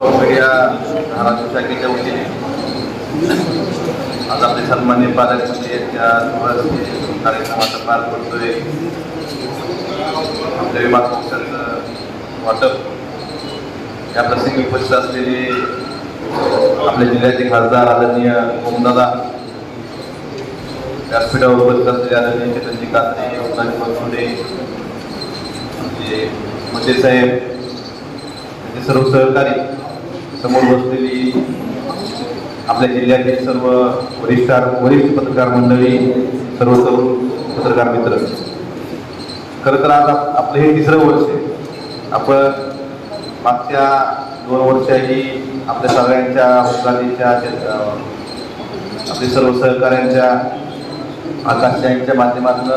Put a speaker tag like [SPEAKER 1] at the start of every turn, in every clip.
[SPEAKER 1] Media Dharashiv शाखेच्या वतीने आज आपले सन्मान्य पालकमंत्री त्या सुरुवाती कार्यक्रमाचा पार पडतोय. आपल्या विमा पक्षाचं वाटप. या प्रसंगी उपस्थित असलेले आपल्या जिल्ह्याचे खासदार आदरणीय ओमदादा. व्यासपीठावर उपस्थित असलेले आदरणीय चेतनजी कात्रे ओमदाजी बनसुडे आमचे मते साहेब त्यांचे सर्व सहकारी समोर बसलेली आपल्या जिल्ह्यातील सर्व वरिष्ठ वरिष्ठ पत्रकार मंडळी सर्व तरुण पत्रकार मित्र. खरं तर आज आपलं हे तिसरं वर्ष आहे. आपण मागच्या दोन वर्षाही आपल्या सगळ्यांच्या उद्घाटनीच्या आपल्या सर्व सहकाऱ्यांच्या आकाशयांच्या माध्यमातून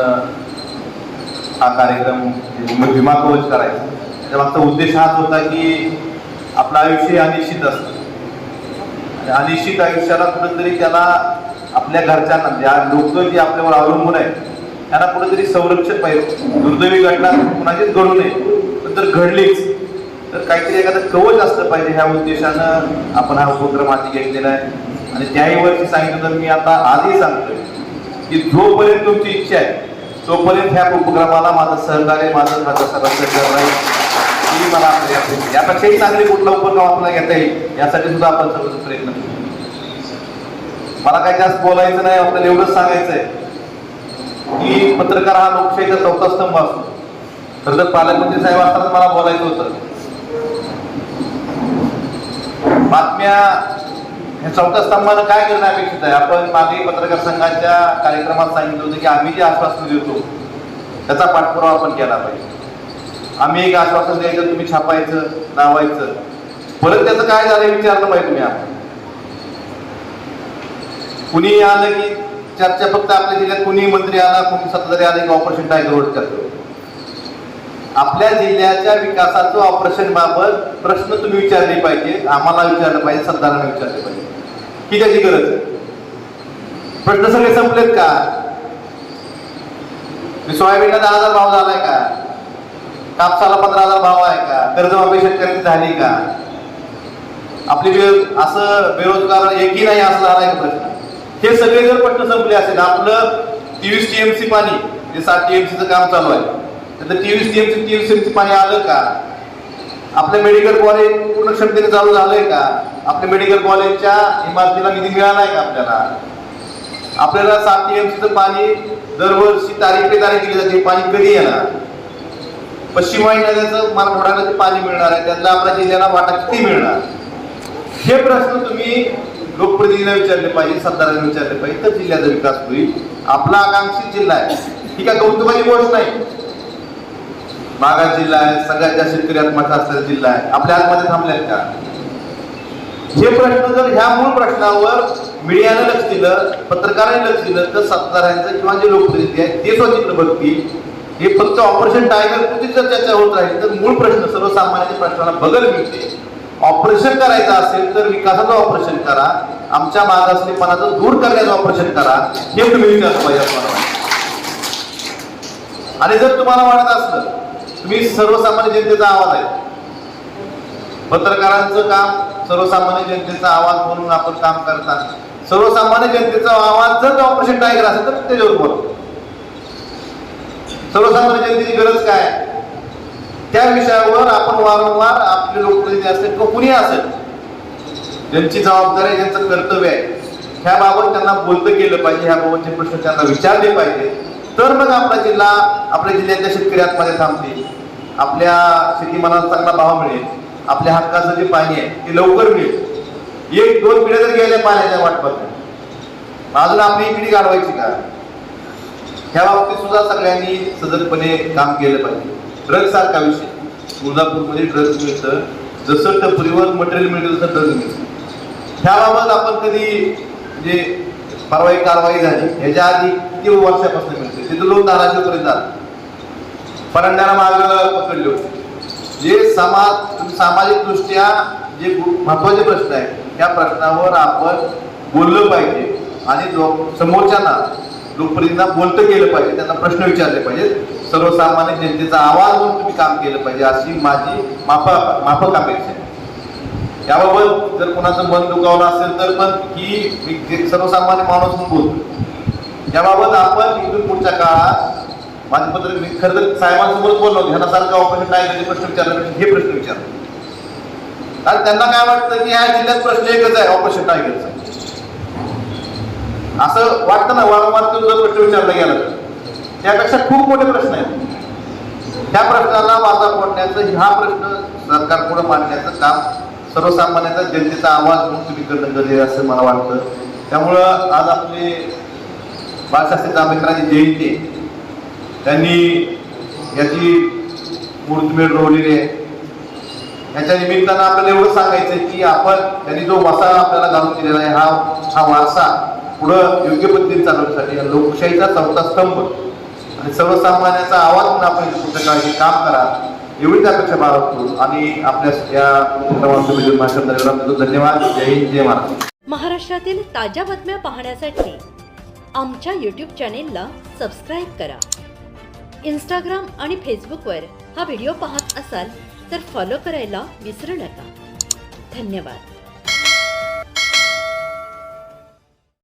[SPEAKER 1] हा कार्यक्रम म्हणजे विमा- विमा कवच करायचा. त्याच्या मागचा उद्देश हाच होता की आपलं आयुष्य अनिश्चित असतं. आणि अनिश्चित आयुष्याला कुठेतरी त्याला आपल्या घरच्यांना म्हणजे ज्या लोक जे आपल्यावर अवलंबून आहेत त्यांना कुठेतरी संरक्षण पाहिजे. दुर्दैवी घटना कुणाचीच घडू नये तर घडलीच तर काहीतरी एखादं कवच असलं पाहिजे ह्या उद्देशानं आपण हा उपक्रम आधी घेतलेला आहे. आणि त्याही वर्षी सांगितलं तर मी आता आजही सांगतोय की जोपर्यंत तुमची इच्छा आहे तोपर्यंत ह्या उपक्रमाला माझं सहकार्य माझं माझं सगळं राहील ही मला आपली यापेक्षाही चांगली कुठला उपक्रम आपल्याला घेता येईल यासाठी सुद्धा आपण सर्व प्रयत्न करू. मला काही जास्त बोलायचं नाही आपल्याला एवढंच सांगायचं आहे की पत्रकार हा लोकशाहीचा चौथा स्तंभ असतो. तर तर पालकमंत्री साहेब असताना मला बोलायचं होतं. बातम्या हे चौथ्या स्तंभानं काय करणं अपेक्षित आहे? आपण मागे पत्रकार संघाच्या कार्यक्रमात सांगितलं होतं की आम्ही जे आश्वासन देतो त्याचा पाठपुरावा आपण केला पाहिजे. आम्ही एक आश्वासन द्यायचं तुम्ही छापायचं लावायचं. परत त्याचं काय झालं विचारलं पाहिजे तुम्ही आपण कुणी आलं की चर्चा फक्त आपल्या जिल्ह्यात कुणी मंत्री आला कुणी सत्ताधारी आले की ऑपरेशन टायगर रोड करतो. आपल्या जिल्ह्याच्या विकासाचं ऑपरेशन बाबत प्रश्न तुम्ही विचारले पाहिजे आम्हाला विचारलं पाहिजे सत्तारांना विचारले पाहिजे. की त्याची गरज? आहे प्रश्न सगळे संपलेत का? सोयाबीनला दहा हजार भाव झालाय का? कापसाला पंधरा हजार भाव आहे का? कर्जमाफी शेतकऱ्यांची झाली का? आपली बे- असं बेरोजगार एकही नाही असं झालाय प्रश्न? हे सगळे जर प्रश्न संपले असेल आपलं तेवीस टीएमसी पाणी जे सात टीएमसीचं काम चालू आहे त्यातलं तेवीस टीएमसी तेवीस टीएमसी पाणी आलं का? आपलं मेडिकल कॉलेज पूर्ण क्षमतेने चालू झालंय का? आपल्या मेडिकल कॉलेजच्या इमारतीला निधी मिळाला आहे का आपल्याला? आपल्याला सात टीएमसीचं पाणी दरवर्षी तारीख पे तारीख दिली जाते पाणी कधी येणार? पश्चिम वाहिनी नद्याचं मराठवाड्याला जे पाणी मिळणार आहे त्यातला आपल्या जिल्ह्याला वाटा किती मिळणार? हे प्रश्न तुम्ही लोकप्रतिनिधींना विचारले पाहिजे सत्तारांना विचारले पाहिजे तर जिल्ह्याचा विकास होईल. आपला आकांक्षित जिल्हा आहे. ही काय कौतुकाची गोष्ट नाही. मागास जिल्हा आहे सगळ्यात जास्त शेतकरी आत्महत्या असलेला जिल्हा आहे. आपल्या आतमध्ये थांबल्यात का? हे प्रश्न जर ह्या मूळ प्रश्नावर मीडियानं लक्ष दिलं पत्रकारांनी लक्ष दिलं तर सत्तारांचं किंवा जे लोकप्रतिनिधी आहेत ते स्वतंत्र बघतील. हे फक्त ऑपरेशन टायगर कुठे जर चर्चा होत राहील. तर मूळ प्रश्न सर्वसामान्य प्रश्नाला बगल मिळते. ऑपरेशन करायचं असेल तर विकासाचं ऑपरेशन करा. आमच्या मागासलेपणाचं दूर करण्याचं ऑपरेशन करा. हे तुम्ही विचारलं पाहिजे मला आणि जर तुम्हाला वाटत असलं तुम्ही सर्वसामान्य जनतेचा आवाज आहे. पत्रकारांचं काम सर्वसामान्य जनतेचा आवाज म्हणून आपण काम करता सर्वसामान्य जनतेचा आवाज जर ऑपरेशन टायगर असेल तर त्याच्यावर बोलतो सर्वसामान्य जनतेची गरज काय? त्या विषयावर आपण वारंवार आपले लोकप्रतिनिधी असेल किंवा कुणी असेल ज्यांची जबाबदारी आहे, ज्यांचं कर्तव्य आहे ह्याबाबत त्यांना बोलतं केलं पाहिजे ह्याबाबतचे प्रश्न त्यांना विचारले पाहिजे. तर मग आपला जिल्हा आपल्या जिल्ह्यातल्या शेतकरी आतमध्ये थांबतील आपल्या शेतीमालाला चांगला भाव मिळेल. आपल्या हक्काचं जे पाणी आहे ते लवकर मिळेल. एक दोन पिढ्या जर गेल्या पाण्याच्या वाटपात. अजून आपली पिढी गाडवायची का? ह्या बाबतीत सुद्धा सगळ्यांनी सजगपणे काम केलं पाहिजे. ड्रग सारखा विषय. तुळजापूरमध्ये ड्रग्ज मिळतं. जसं टपरीवर मटेरियल मिळतं तसं ड्रग्ज मिळतं. ह्याबाबत आपण कधी म्हणजे परवा एक कारवाई झाली. ह्याच्या आधी किती वर्षापासून मिळते? तिथं लोक धाराशिवपर्यंत आले. परंडाला माग पकडले होते. जे समाज सामाजिकदृष्ट्या जे महत्त्वाचे प्रश्न आहेत त्या प्रश्नावर आपण बोललं पाहिजे. आणि जो समोरच्यांना लोकप्रतिनिधींना बोलतं केलं पाहिजे त्यांना प्रश्न विचारले पाहिजेत. सर्वसामान्य जनतेचा आवाज म्हणून तुम्ही काम केलं पाहिजे अशी माझी माफ माफक अपेक्षा आहे. याबाबत जर कोणाचं मन दुखावलं असेल तर पण ही मी जे सर्वसामान्य माणूस म्हणून बोलतो याबाबत आपण इथून पुढच्या काळात माझे पत्र मी खरं तर साहेबांसोबत बोललो ह्यांना सारखं ऑपरेशन टायगरचे प्रश्न विचारले हे प्रश्न विचारले कारण त्यांना काय वाटतं की ह्या जिल्ह्यात प्रश्न एकच आहे ऑपरेशन टायगरचा असं वाटतं ना वारंवार तो जर प्रश्न विचारला गेला त्यापेक्षा खूप मोठे प्रश्न आहेत. त्या प्रश्नाला वाचा फोडण्याचं हा प्रश्न सरकार पुढे मांडण्याचं काम सर्वसामान्यांचा जनतेचा आवाज म्हणून तुम्ही करणं गरजेचं असं मला वाटतं. त्यामुळं आज आपले बाळशास्त्री जांभेकरांची जयंती आहे. त्यांनी याची मूर्तमेढ रोवलेली आहे. याच्या निमित्तानं आपल्याला एवढं सांगायचं आहे की आपण त्यांनी जो वसा आपल्याला घालून दिलेला आहे हा हा वारसा पुढं योग्य पद्धतीने चालवण्यासाठी लोकशाहीचा चौथा स्तंभ आणि सर्वसामान्यांचा आवाज म्हणून आपण पुढच्या काम करा एवढीच अपेक्षा बाळगतो आणि आपल्या या भाषण धन्यवाद. जय हिंद जय महाराष्ट्र.
[SPEAKER 2] महाराष्ट्रातील ताज्या बातम्या पाहण्यासाठी आमच्या यूट्यूब चॅनेलला सबस्क्राईब करा. इंस्टाग्राम आणि फेसबुकवर हा व्हिडिओ पाहत असाल तर फॉलो करायला विसरू नका. धन्यवाद.